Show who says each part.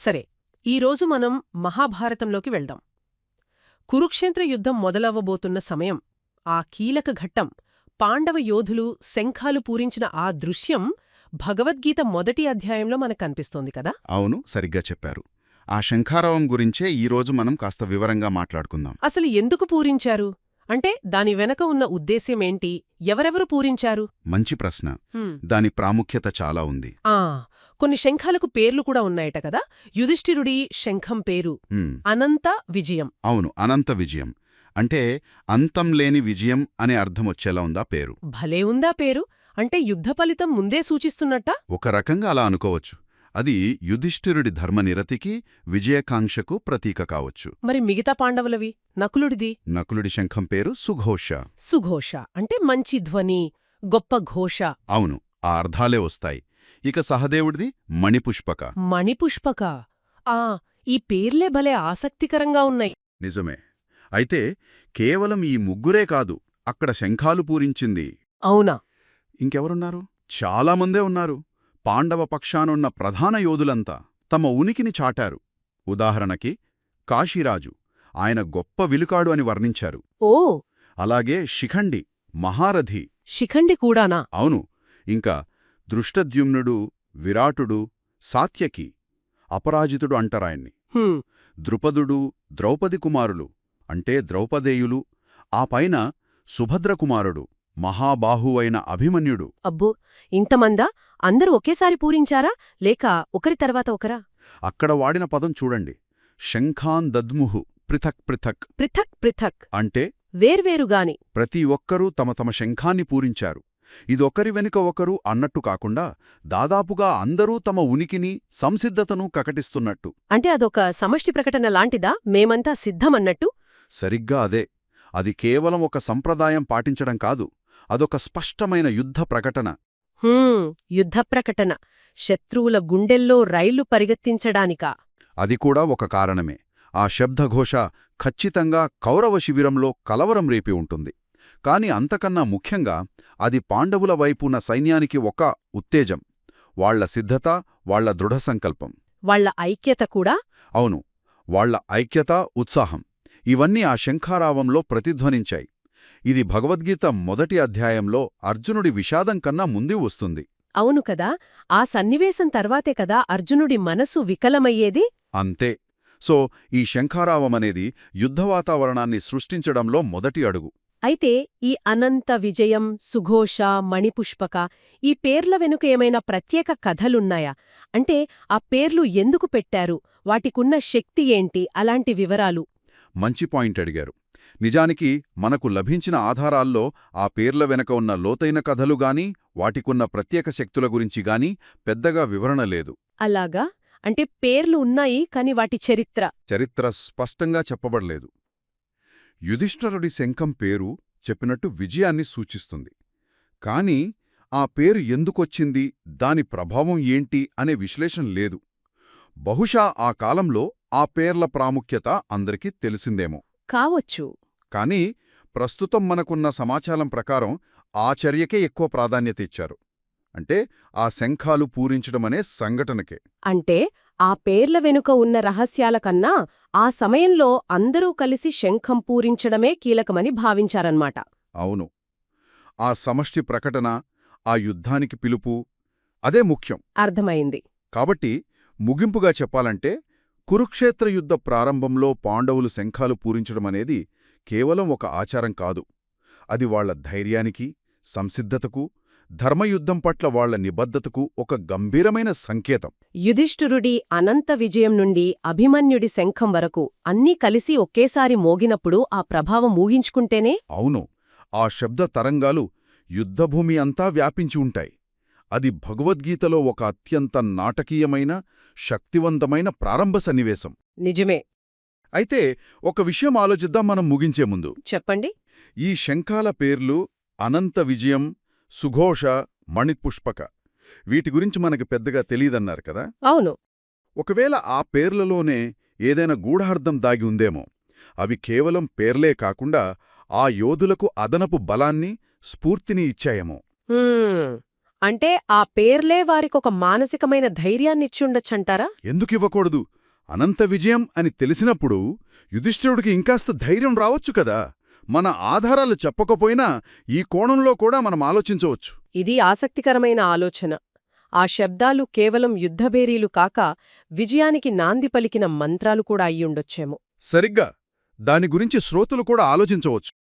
Speaker 1: సరే ఈరోజు మనం మహాభారతంలోకి వెళ్దాం. కురుక్షేత్ర యుద్ధం మొదలవ్వబోతున్న సమయం ఆ కీలక ఘట్టం పాండవ యోధులు శంఖాలు పూరించిన ఆ దృశ్యం భగవద్గీత మొదటి అధ్యాయంలో మనకు కనిపిస్తోంది కదా?
Speaker 2: అవును సరిగ్గా చెప్పారు. ఆ శంఖారావం గురించే ఈరోజు మనం కాస్త వివరంగా మాట్లాడుకుందాం.
Speaker 1: అసలు ఎందుకు పూరించారు? అంటే దాని వెనక ఉన్న ఉద్దేశ్యమేంటి ఎవరెవరు పూరించారు?
Speaker 2: మంచి ప్రశ్న. దాని ప్రాముఖ్యత చాలా ఉంది.
Speaker 1: ఆ కొన్ని శంఖాలకు పేర్లు కూడా ఉన్నాయట కదా? యుధిష్ఠిరుడి శంఖం పేరు అనంత విజయం.
Speaker 2: అవును అనంత విజయం. అంటే అంతం లేని విజయం అనే అర్థం వచ్చేలా ఉందా పేరు?
Speaker 1: భలే ఉందా పేరు? అంటే యుద్ధ ఫలితం ముందే సూచిస్తున్నట్టా?
Speaker 2: ఒక రకంగా అలా అనుకోవచ్చు. అది యుధిష్ఠిరుడి ధర్మనిరతికి విజయకాంక్షకు ప్రతీక కావచ్చు.
Speaker 1: మరి మిగతా పాండవులవి? నకులుడిది?
Speaker 2: నకులుడి శంఖం పేరు సుఘోష.
Speaker 1: సుఘోష. అంటే మంచి ధ్వని గొప్ప ఘోష.
Speaker 2: అవును ఆ అర్థాలే వస్తాయి. ఇక సహదేవుడిది మణిపుష్పక.
Speaker 1: మణిపుష్పక. ఆ ఈ పేర్లే భలే ఆసక్తికరంగా ఉన్నాయి.
Speaker 2: నిజమే. అయితే కేవలం ఈ ముగ్గురే కాదు అక్కడ శంఖాలు పూరించింది.
Speaker 1: అవునా?
Speaker 2: ఇంకెవరున్నారు? చాలామందే ఉన్నారు. పాండవ పక్షానున్న ప్రధాన యోధులంతా తమ ఉనికిని చాటారు. ఉదాహరణకి కాశీరాజు ఆయన గొప్ప విలుకాడు అని వర్ణించారు.
Speaker 1: ఓ!
Speaker 2: అలాగే శిఖండి మహారథి.
Speaker 1: శిఖండి కూడానా?
Speaker 2: అవును. ఇంకా దృష్టద్యుమ్నుడు విరాటుడు సాత్యకి అపరాజితుడు అంటారాయన్ని ద్రుపదుడు ద్రౌపది కుమారులు అంటే ద్రౌపదేయులు ఆ పైన సుభద్రకుమారుడు మహాబాహువైన అభిమన్యుడు.
Speaker 1: అబ్బో! ఇంతమందా అందరూ ఒకేసారి పూరించారా? లేక ఒకరి తర్వాత ఒకరా?
Speaker 2: అక్కడ వాడిన పదం చూడండి. శంఖాన్ దద్ముహు పృథక్ పృథక్.
Speaker 1: పృథక్ పృథక్.
Speaker 2: అంటే
Speaker 1: వేర్వేరుగాని.
Speaker 2: ప్రతి ఒక్కరూ తమ తమ శంఖాన్ని పూరించారు. ఇదొకరి వెనుక ఒకరు అన్నట్టు కాకుండా దాదాపుగా అందరూ తమ ఉనికిని సంసిద్ధతను కకటిస్తున్నట్టు.
Speaker 1: అంటే అదొక సమష్టి ప్రకటన లాంటిదా? మేమంతా సిద్ధమన్నట్టు?
Speaker 2: సరిగ్గా అదే. అది కేవలం ఒక సంప్రదాయం పాటించడం కాదు అదొక స్పష్టమైన యుద్ధ ప్రకటన.
Speaker 1: యుద్ధ ప్రకటన. శత్రువుల గుండెల్లో రైళ్ళు పరిగెత్తించడానికా.
Speaker 2: అది కూడా ఒక కారణమే. ఆ శబ్దఘోష ఖచ్చితంగా కౌరవ శిబిరంలో కలవరం రేపి ఉంటుంది. కాని అంతకన్నా ముఖ్యంగా అది పాండవుల వైపున్న సైన్యానికి ఒక ఉత్తేజం వాళ్ళ సిద్ధత వాళ్ళ దృఢసంకల్పం.
Speaker 1: వాళ్ళ ఐక్యత కూడా?
Speaker 2: అవును వాళ్ళ ఐక్యత ఉత్సాహం ఇవన్నీ ఆ శంఖారావంలో ప్రతిధ్వనించాయి. ఇది భగవద్గీత మొదటి అధ్యాయంలో అర్జునుడి విషాదం కన్నా ముందు వస్తుంది.
Speaker 1: అవును కదా ఆ సన్నివేశం తర్వాతే కదా అర్జునుడి మనసు వికలమయ్యేది?
Speaker 2: అంతే. సో ఈ శంఖారావమనేది యుద్ధ వాతావరణాన్ని సృష్టించడంలో మొదటి అడుగు.
Speaker 1: అయితే ఈ అనంత విజయం సుఘోష మణిపుష్పక ఈ పేర్ల వెనుక ఏమైనా ప్రత్యేక కథలున్నాయా? అంటే ఆ పేర్లు ఎందుకు పెట్టారు? వాటికున్న శక్తి ఏంటి? అలాంటి వివరాలు.
Speaker 2: మంచి పాయింట్ అడిగారు. నిజానికి మనకు లభించిన ఆధారాల్లో ఆ పేర్ల వెనక ఉన్న లోతైన కథలు గాని వాటికున్న ప్రత్యేక శక్తుల గురించి గాని పెద్దగా వివరణ లేదు.
Speaker 1: అలాగా? అంటే పేర్లు ఉన్నాయి కాని వాటి చరిత్ర.
Speaker 2: చరిత్ర స్పష్టంగా చెప్పబడలేదు. యుధిష్ఠరుడి శంఖం పేరు చెప్పినట్టు విజయాన్ని సూచిస్తుంది. కాని ఆ పేరు ఎందుకొచ్చింది? దాని ప్రభావం ఏంటి? అనే విశ్లేషణ లేదు. బహుశా ఆ కాలంలో ఆ పేర్ల ప్రాముఖ్యత అందరికీ తెలిసిందేమో.
Speaker 1: కావచ్చు.
Speaker 2: కానీ ప్రస్తుతం మనకున్న సమాచారం ప్రకారం ఆ చర్యకే ఎక్కువ ప్రాధాన్యత ఇచ్చారు. అంటే ఆ శంఖాలు పూరించడమనే సంఘటనకే.
Speaker 1: అంటే ఆ పేర్ల వెనుక ఉన్న రహస్యాల కన్నా ఆ సమయంలో అందరూ కలిసి శంఖం పూరించడమే కీలకమని భావించారన్మాట.
Speaker 2: అవును. ఆ సమష్టి ప్రకటన ఆ యుద్ధానికి పిలుపు అదే ముఖ్యం.
Speaker 1: అర్థమైంది.
Speaker 2: కాబట్టి ముగింపుగా చెప్పాలంటే కురుక్షేత్ర యుద్ధ ప్రారంభంలో పాండవులు శంఖాలు పూరించడమనేది కేవలం ఒక ఆచారం కాదు. అది వాళ్ళ ధైర్యానికి సంసిద్ధతకు ధర్మయుద్ధం పట్ల వాళ్ళ నిబద్ధతకు ఒక గంభీరమైన సంకేతం.
Speaker 1: యుధిష్ఠిరుడి అనంత విజయం నుండి అభిమన్యుడి శంఖం వరకు అన్నీ కలిసి ఒకేసారి మోగినప్పుడు ఆ ప్రభావం ఊహించుకుంటేనే?
Speaker 2: అవును. ఆ శబ్ద తరంగాలు యుద్ధభూమి అంతా వ్యాపించి ఉంటాయి. అది భగవద్గీతలో ఒక అత్యంత నాటకీయమైన శక్తివంతమైన ప్రారంభ సన్నివేశం.
Speaker 1: నిజమే.
Speaker 2: అయితే ఒక విషయం ఆలోచిద్దాం మనం ముగించే ముందు.
Speaker 1: చెప్పండి.
Speaker 2: ఈ శంఖాల పేర్లు అనంత విజయం సుఘోష మణిపుష్పక. వీటి గురించి మనకి పెద్దగా తెలీదన్నారు కదా?
Speaker 1: అవును.
Speaker 2: ఒకవేళ ఆ పేర్లలోనే ఏదైనా గూఢార్థం దాగి ఉందేమో అవి కేవలం పేర్లే కాకుండా ఆ యోధులకు అదనపు బలాన్ని స్ఫూర్తిని ఇచ్చాయేమో.
Speaker 1: అంటే ఆ పేర్లే వారికొక మానసికమైన ధైర్యాన్నిచ్చుండొచ్చంటారా?
Speaker 2: ఎందుకివ్వకూడదు అనంత విజయం అని తెలిసినప్పుడు యుధిష్ఠిరుడికి ఇంకాస్త ధైర్యం రావచ్చు కదా? మన ఆధారాలు చెప్పకపోయినా ఈ కోణంలో కూడా మనం ఆలోచించవచ్చు.
Speaker 1: ఇది ఆసక్తికరమైన ఆలోచన. ఆ శబ్దాలు కేవలం యుద్ధభేరీలు కాక విజయానికి నాంది పలికిన మంత్రాలు కూడా అయ్యుండొచ్చేమో.
Speaker 2: సరిగ్గా. దాని గురించి శ్రోతలు కూడా ఆలోచించవచ్చు.